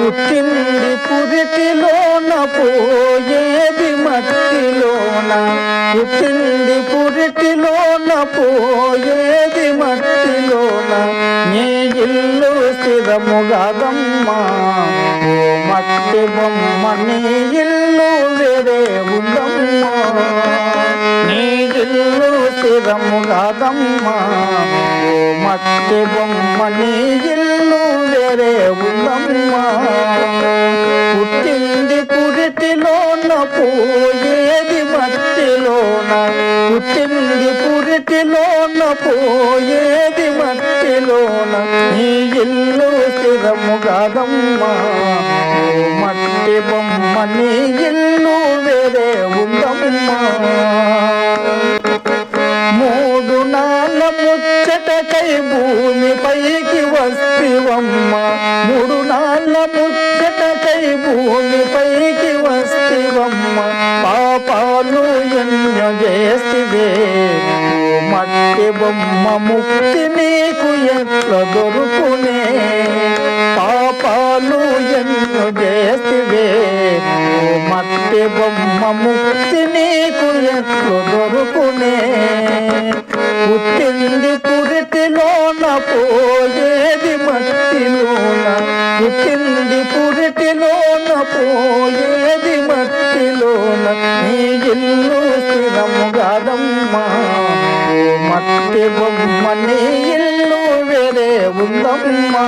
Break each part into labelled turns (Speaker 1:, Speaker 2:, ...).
Speaker 1: పుట్టింది పురిటిలోన పోయేది మట్టిలోన. పుట్టింది పురిటిలోన పోయేది మట్టిలోన. నీ ఇల్లు స్థిరముగాదమ్మా ఓ మట్టి బొమ్మ నీ ఇల్లు వేరే ఉందమ్మా. నీ ఇల్లు స్థిరముగాదమ్మా ఓ మట్టి బొమ్మ నీ ఇల్లు పుట్టింది పోయేది మట్టిలోన. ఈ ఇల్లు స్థిరము కాదమ్మా మట్టి బొమ్మ నీ ఇల్లు వేరే ఉందమ్మా. మూడు నాన్న ముచ్చటకై భూమిపైకి వస్తివమ్మ. మూడు నాన్న ముచ్చటకై భూమిపైకి వస్తివమ్మ. పాపాలు ఎన్నో చేస్తివే. బొమ్మ ముక్తి నీకు ఎట్ల దొరుకునే? పాపాలు ఎన్ను చేస్తివే. మట్టి బొమ్మ ముక్తి నీకు ఎట్లు దొరుకునే? పుట్టింది పురిటిలోన పోయేది మట్టిలోన. పుట్టింది పురిటిలోన పోయేది మట్టిలోన. నీ ఇల్లు మట్టి బొమ్మ నీ ఇల్లు వేరే ఉందమ్మా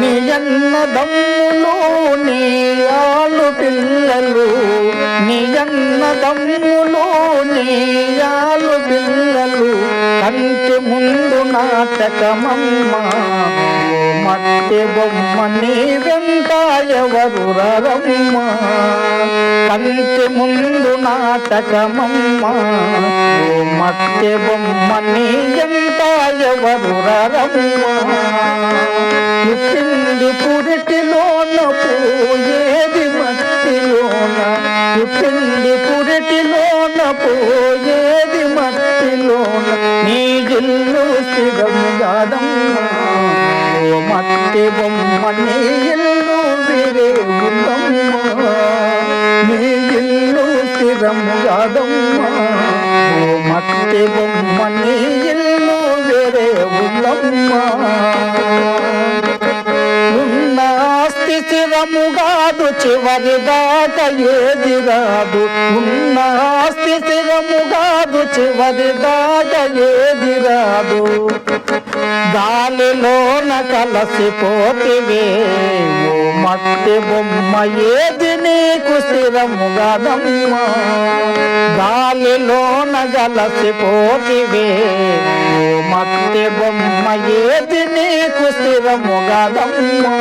Speaker 1: నీ అన్నదమ్ములు నీ ఆలు పిల్లలు నీ అన్నదమ్ములు నీ ఆలు పిల్లలు కంటి ముందు నాటకమమ్మ ఓ మట్టి బొమ్మ నీ వెంట ఎవరు రమ్మ కంటి ముందు నాటకమమ్మ. ఓ మట్టి బొమ్మ నీ ఎంత ఎవరు పుట్టింది పురిటిలోన పోయేది మట్టిలోన. పుట్టింది పురిటిలోన పోయేది మట్టిలోన. నీ జిల్లు స్థిరము కాదమ్మా. ఓ మట్టి బొమ్మ నీ ఇల్లు వేరే ఉందమ్మా. నీ ఇల్లు స్థిరము కాదమ్మా ఓ మట్టి బొమ్మ నీ ఇల్లు వేరే ఉందమ్మా ఉన్న ఆస్తి స్థిరము కాదు చివరి దాకా ఏది రాదు ఉన్న ఆస్తి స్థిరము కాదు చివరి దాకా ఏది రాదు గాలిలోన కలసిపోతివే మట్టి బొమ్మ ఏది నీకు స్థిరముగా కాదమ్మా గాలిలో నగలసిపోతివే ఓ మట్టి బొమ్మ ఏది నీకు స్థిరముగా కాదమ్మా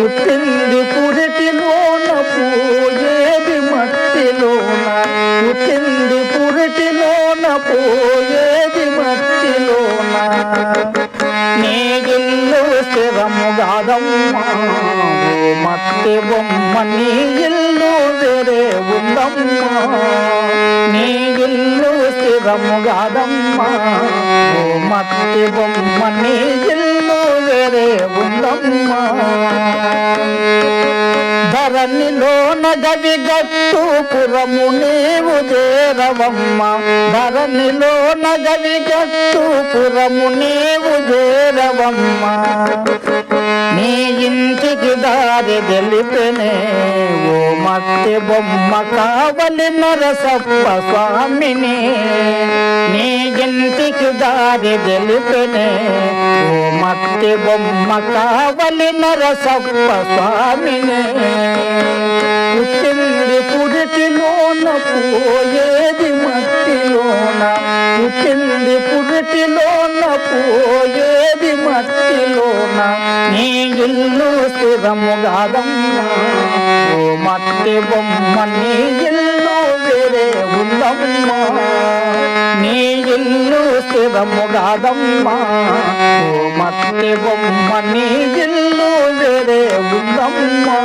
Speaker 1: పుట్టింది పురిటిలోన పోయేది మట్టిలోన. పుట్టింది పురిటిలోన పోయేది మట్టిలోన. నీ ఇల్లు స్థిరముగా కాదమ్మా మట్టి బొమ్మ నీ ఇల్లు వేరే ఉందమ్మా నీ ఇల్లు ఓ మట్టి బొమ్మ నీ ఇల్లు వేరే ఉందమ్మా గవి గట్టు పురము నీవు చేరవమ్మ. ధరణిలో నగవి గట్టు పురము నీవు చేరవమ్మ. నీ ఇంటికి దారి తెలిపినేవు మట్టి బొమ్మ కావలి నరసప్ప స్వామిని. నీ ఇంటికి దారి తెలిపినే ఓ మట్టి బొమ్మ కావలి నరసప్ప స్వామిని. పుట్టింది పురిటిలోన పోయేది మట్టిలోన. పుట్టింది పురిటిలోన పోయేది మట్టిలోన. నీ ఇల్లు స్థిరము కాదమ్మా అత్తే బొమ్మ నీ ఇల్లు వేరే ఉందమ్మా నీ ఇల్లు స్థిరము కాదమ్మా. ఓ మత్తే బొమ్మ నీ ఇల్లు వేరే ఉందమ్మా